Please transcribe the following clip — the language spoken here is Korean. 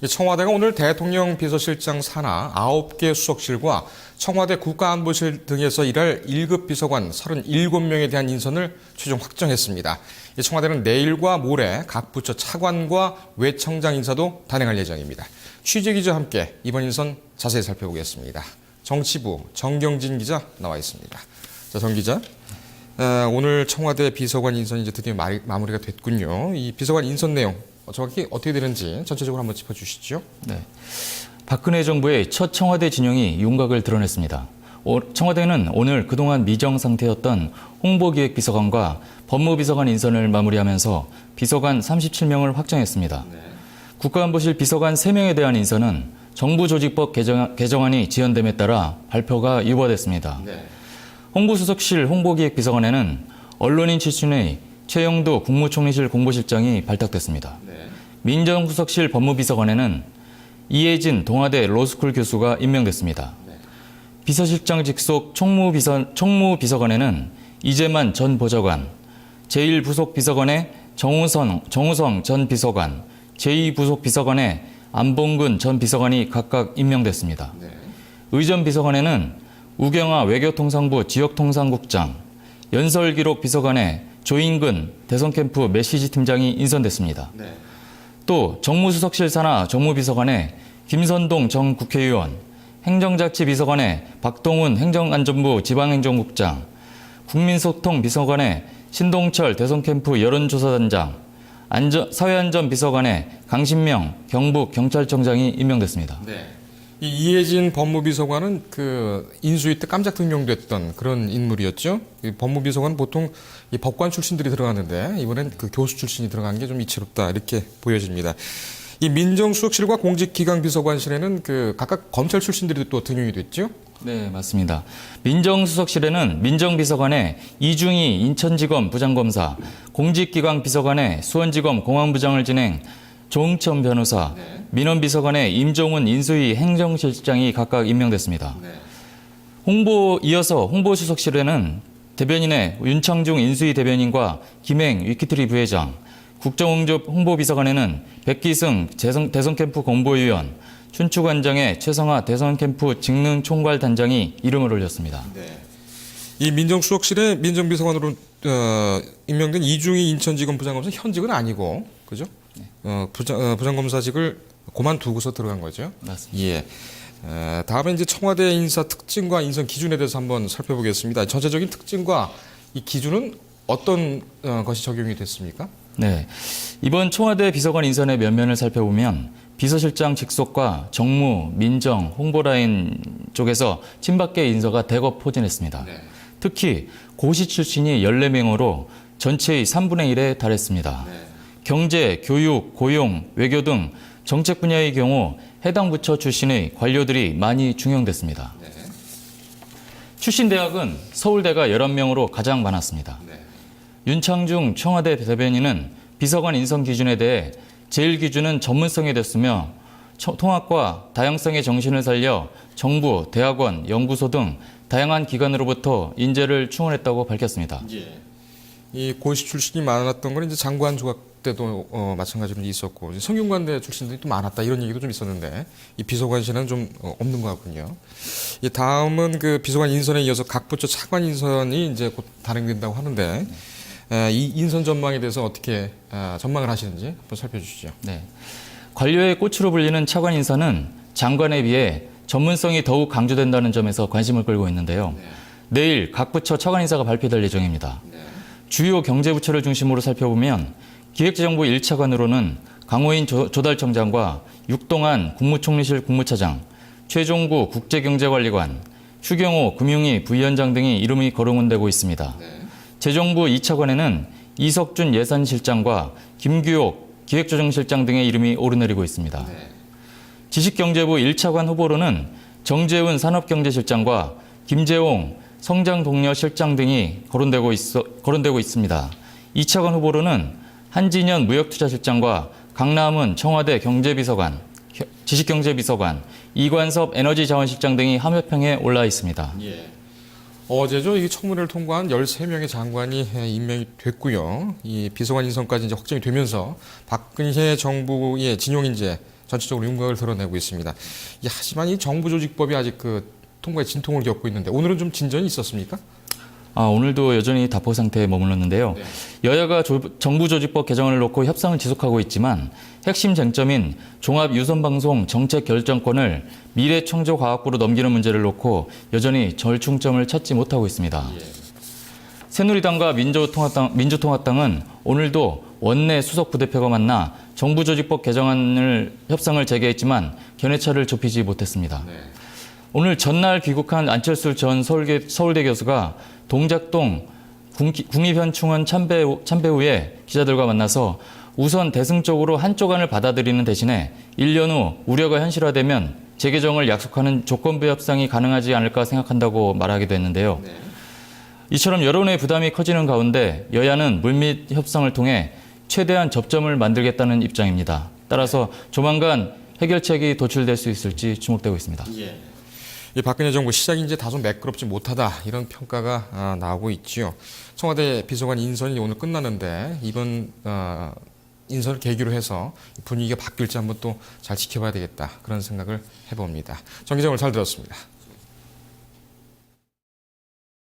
이 청와대가 오늘 대통령 비서실장 산하 9개 수석실과 청와대 국가안보실 등에서 일할 1급 비서관 37명에 대한 인선을 최종 확정했습니다. 이 청와대는 내일과 모레 각 부처 차관과 외청장 인사도 단행할 예정입니다. 취재 기자와 함께 이번 인선 자세히 살펴보겠습니다. 정치부 정경진 기자 나와 있습니다. 자, 정 기자. 어, 오늘 청와대 비서관 인선이 이제 드디어 마, 마무리가 됐군요. 이 비서관 인선 내용 정확히 어떻게 되는지 전체적으로 한번 짚어주시죠. 네. 박근혜 정부의 첫 청와대 진영이 윤곽을 드러냈습니다. 오- 청와대는 오늘 그동안 미정 상태였던 홍보기획비서관과 법무비서관 인선을 마무리하면서 비서관 37명을 확정했습니다. 국가안보실 비서관 3명에 대한 인선은 정부조직법 개정, 개정안이 지연됨에 따라 발표가 유보됐습니다. 홍보수석실 홍보기획비서관에는 언론인 출신의 최영도 국무총리실 공보실장이 발탁됐습니다. 민정수석실 법무비서관에는 이혜진 동아대 로스쿨 교수가 임명됐습니다. 비서실장 직속 총무비서, 총무비서관에는 이재만 전 보좌관, 제1부속 비서관에 정우성, 정우성 전 비서관, 제2부속 비서관에 안봉근 전 비서관이 각각 임명됐습니다. 의전 비서관에는 우경아 외교통상부 지역통상국장, 연설기록 비서관에 조인근 대선 캠프 메시지 팀장이 인선됐습니다. 또 정무수석실 산하 정무비서관에 김선동 전 국회의원, 행정자치 비서관에 박동훈 행정안전부 지방행정국장, 국민소통 비서관에 신동철 대선 캠프 여론조사단장, 안전, 사회안전비서관에 강신명 경북 경찰청장이 임명됐습니다. 이 이혜진 법무비서관은 그 인수위 때 깜짝 등용됐던 그런 인물이었죠. 이 법무비서관 보통 이 법관 출신들이 들어가는데 이번엔 그 교수 출신이 들어간 게 좀 이채롭다 이렇게 보여집니다. 이 민정수석실과 공직기강비서관실에는 그 각각 검찰 출신들이 또 등용이 됐죠. 네, 맞습니다. 민정수석실에는 민정비서관에 이중희 인천지검 부장검사, 공직기강 비서관에 수원지검 공안부장을 진행 조응천 변호사, 민원비서관에 임종훈 인수위 행정실장이 각각 임명됐습니다. 홍보 이어서 홍보수석실에는 대변인의 윤창중 인수위 대변인과 김행 위키트리 부회장, 국정홍접 홍보비서관에는 백기승 재선, 대선캠프 공보위원, 춘추관장의 최성하 대선캠프 직능총괄단장이 이름을 올렸습니다. 이 민정수석실에 민정비서관으로 어, 임명된 이중희 인천지검 부장검사 현직은 아니고 그죠? 어, 부장, 어, 부장검사직을 그만두고서 들어간 거죠. 맞습니다. 예. 에, 다음에 이제 청와대 인사 특징과 인선 기준에 대해서 한번 살펴보겠습니다. 전체적인 특징과 이 기준은 어떤 어, 것이 적용이 됐습니까? 네. 이번 청와대 비서관 인선의 면면을 살펴보면 비서실장 직속과 정무, 민정, 홍보라인 쪽에서 친박계 인서가 대거 포진했습니다. 특히 고시 출신이 14명으로 전체의 3분의 1에 달했습니다. 경제, 교육, 고용, 외교 등 정책 분야의 경우 해당 부처 출신의 관료들이 많이 중용됐습니다. 출신 대학은 서울대가 11명으로 가장 많았습니다. 윤창중 청와대 대변인은 비서관 인선 기준에 대해 제일 기준은 전문성이 됐으며 처- 통합과 다양성의 정신을 살려 정부, 대학원, 연구소 등 다양한 기관으로부터 인재를 충원했다고 밝혔습니다. 이 고시 출신이 많았던 건 이제 장관 조각 때도 어, 마찬가지로 있었고 성균관대 출신들이 또 많았다 이런 얘기도 좀 있었는데 이 비서관실은 좀 어, 없는 것 같군요. 이 다음은 그 비서관 인선에 이어서 각 부처 차관 인선이 이제 곧 단행된다고 하는데 에, 이 인선 전망에 대해서 어떻게 아, 전망을 하시는지 한번 살펴주시죠. 네. 관료의 꽃으로 불리는 차관 인사는 장관에 비해 전문성이 더욱 강조된다는 점에서 관심을 끌고 있는데요. 내일 각 부처 차관 인사가 발표될 예정입니다. 주요 경제부처를 중심으로 살펴보면 기획재정부 1차관으로는 강호인 조- 조달청장과 육동한 국무총리실 국무차장, 최종구 국제경제관리관, 추경호 금융위 부위원장 등이 이름이 거론되고 있습니다. 재정부 2차관에는 이석준 예산실장과 김규옥 기획조정실장 등의 이름이 오르내리고 있습니다. 지식경제부 1차관 후보로는 정재훈 산업경제실장과 김재홍 성장동료실장 등이 거론되고, 있어, 거론되고 있습니다. 2차관 후보로는 한진현 무역투자실장과 강남은 청와대 경제비서관, 겨- 지식경제비서관, 이관섭 에너지자원실장 등이 함여평에 올라 있습니다. 어제죠. 이 청문회를 통과한 13명의 장관이 에, 임명이 됐고요. 이 비서관 인선까지 이제 확정이 되면서 박근혜 정부의 진용 인재 전체적으로 윤곽을 드러내고 있습니다. 이, 하지만 이 정부 조직법이 아직 그 통과에 진통을 겪고 있는데 오늘은 좀 진전이 있었습니까? 아, 오늘도 여전히 답보 상태에 머물렀는데요. 여야가 조- 정부조직법 개정을 놓고 협상을 지속하고 있지만 핵심 쟁점인 종합 유선방송 정책 결정권을 미래청조과학부로 넘기는 문제를 놓고 여전히 절충점을 찾지 못하고 있습니다. 새누리당과 민주통합당, 민주통합당은 오늘도 원내 수석 부대표가 만나 정부조직법 개정안을 협상을 재개했지만 견해차를 좁히지 못했습니다. 오늘 전날 귀국한 안철수 전 서울대, 서울대 교수가 동작동 국립현충원 참배, 후- 참배 후에 기자들과 만나서 우선 대승 적으로 한쪽 안을 받아들이는 대신에 1년 후 우려가 현실화되면 재개정을 약속하는 조건부 협상이 가능하지 않을까 생각한다고 말하기도 했는데요. 이처럼 여론의 부담이 커지는 가운데 여야는 물밑 협상을 통해 최대한 접점을 만들겠다는 입장입니다. 따라서 조만간 해결책이 도출될 수 있을지 주목되고 있습니다. 이 박근혜 정부 시작이 이제 다소 매끄럽지 못하다 이런 평가가 아, 나오고 있지요. 청와대 비서관 인선이 오늘 끝났는데 이번 어, 인선을 계기로 해서 분위기가 바뀔지 한번 또 잘 지켜봐야 되겠다 그런 생각을 해봅니다. 정 기자 오늘 잘 들었습니다.